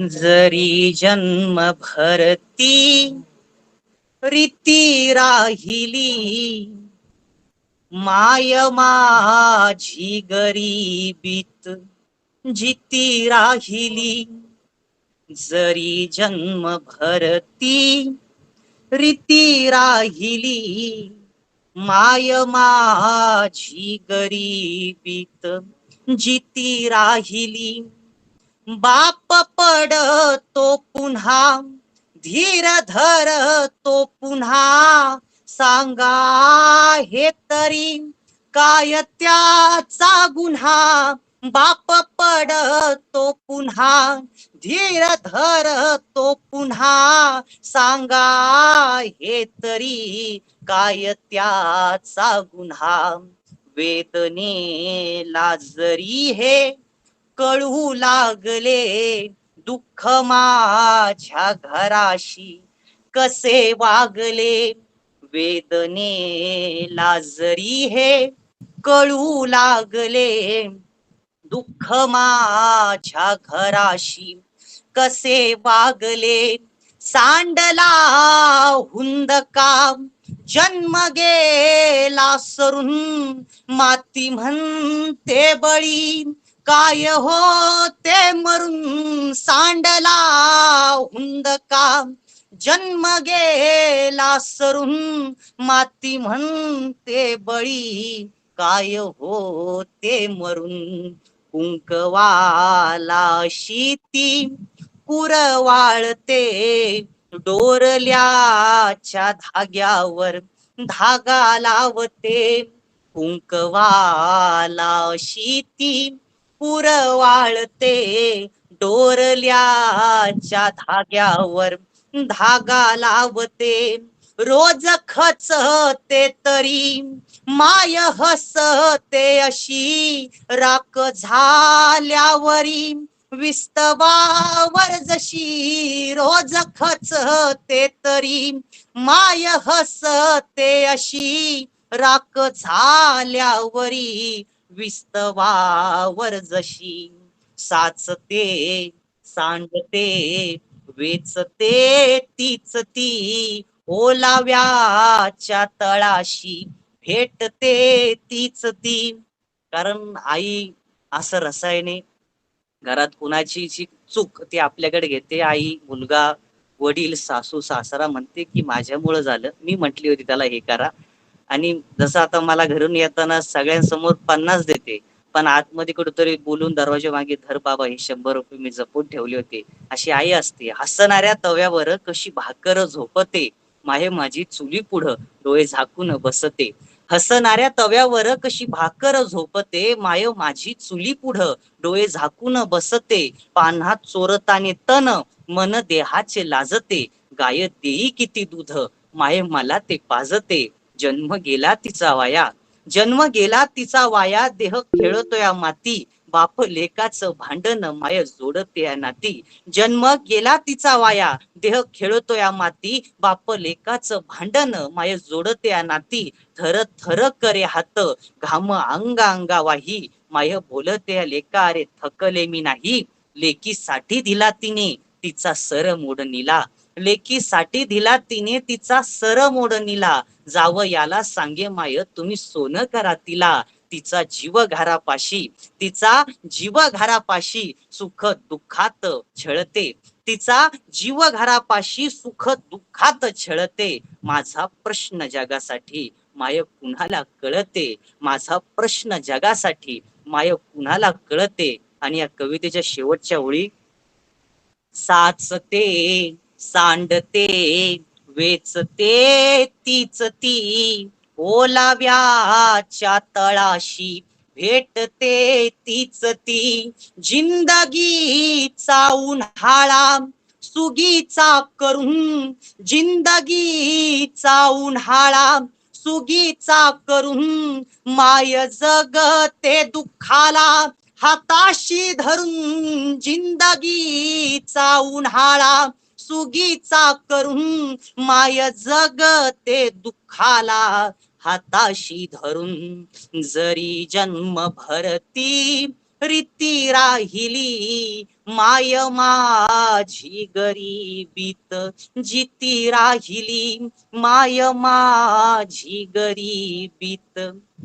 जरी जन्म भरती रीती राहिली. माय माझी गरीबीत जिती राहिली. जरी जन्म भरती रीती राहिली. माय माझी गरीबीत जिती राहिली. बाप पडतो पुन्हा धीर धर तो पुन्हा. सांगा हे तरी काय त्याचा गुन्हा? बाप पडतो पुन्हा धीर धर तो पुन्हा. सांगा हे तरी काय त्याचा गुन्हा? वेदनेला जरी हे कळू लागले दुःख माझ्या घराशी कसे वागले? वेदनेला जरी हे कळू लागले दुःख माझ्या घराशी कसे वागले? सांडला हुंदका जन्म गेला सरून माती म्हणते बळी काय हो ते मरून सांडला हुंदका जन्म गेला सरून माती म्हणते बळी. काय हो ते मरून कुंकवाला शीती? कुरवाळते डोरल्याच्या धाग्यावर धागा लावते. कुंकवाला शीती. पुरवाळते डोरल्याच्या धाग्यावर धागा लावते. रोज खचते तरी माय हसते अशी राख झाल्यावरी. विस्तवावर जशी रोज खचते तरी माय हसते अशी राख झाल्यावरी. विस्तवावर जशी साचते सांडते वेचते तीच ती. ओलाव्याच्या तळाशी भेटते तीच ती. कारण आई असं रसायने घरात कुणाची जी चूक ती आपल्याकडे घेते. आई मुलगा वडील सासू सासरा म्हणते की माझ्यामुळं झालं. मी म्हटली होती त्याला हे करा. आणि जसं आता मला घरून येताना सगळ्यांसमोर पन्नास देते पण आतमध्ये कुठेतरी बोलून दरवाजा मागे धर बाबा हे शंभर रुपये मी जपून ठेवले होते. अशी आई असते. हसणाऱ्या तव्यावर कशी भाकर झोपते? माहे माझी चुली पुढं डोळे झाकून बसते. हसणाऱ्या तव्यावर कशी भाकर झोपते? माय माझी चुली पुढं डोळे झाकून बसते. पान्हात चोरताने तन मन देहाचे लाजते. गाय देई किती दूध माय मला ते पाजते. जन्म गेला तिचा वाया. जन्म गेला तिचा वाया देह खेळतोया माती. बाप लेकाचं भांडण माय जोडते नाती. जन्म गेला तिचा वाया देह खेळतोया माती. बाप लेकाचं भांडण माय जोडते नाती. थर थर करे हात घाम अंगा अंगा वाही. माय बोलतेया लेका अरे थकले मी नाही. लेकीसाठी दिला तिने. तिचा सर मोड निला लेकीसाठी दिला तिने तिचा सर मोड निला जाव याला सांगे माय तुम्ही सोनं करा तिला. तिचा जीव घरापाशी तिचा जीव घरापाशी सुख दुःखात छळते. तिचा जीव घरापाशी सुख दुःखात छळते. माझा प्रश्न जगासाठी माय कुणाला कळते? माझा प्रश्न जगासाठी माय कुणाला कळते? आणि या कवितेच्या शेवटच्या ओळी साचते. सांडते वेचते तीच ती. ओलाव्याच्या तळाशी भेटते तीच ती. जिंदगीचा उन्हाळा सुगीचा करून जिंदगीचा उन्हाळा सुगीचा करून माय जगते दुःखाला हाताशी धरून जिंदगीचा उन्हाळा सुगीचा करून माय जगते दुःखाला हाताशी धरून. जरी जन्म भरती रीती राहिली माय माझी गरीबीत जिती राहिली माय माझी गरीबीत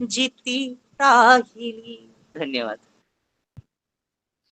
जिती राहिली. धन्यवाद.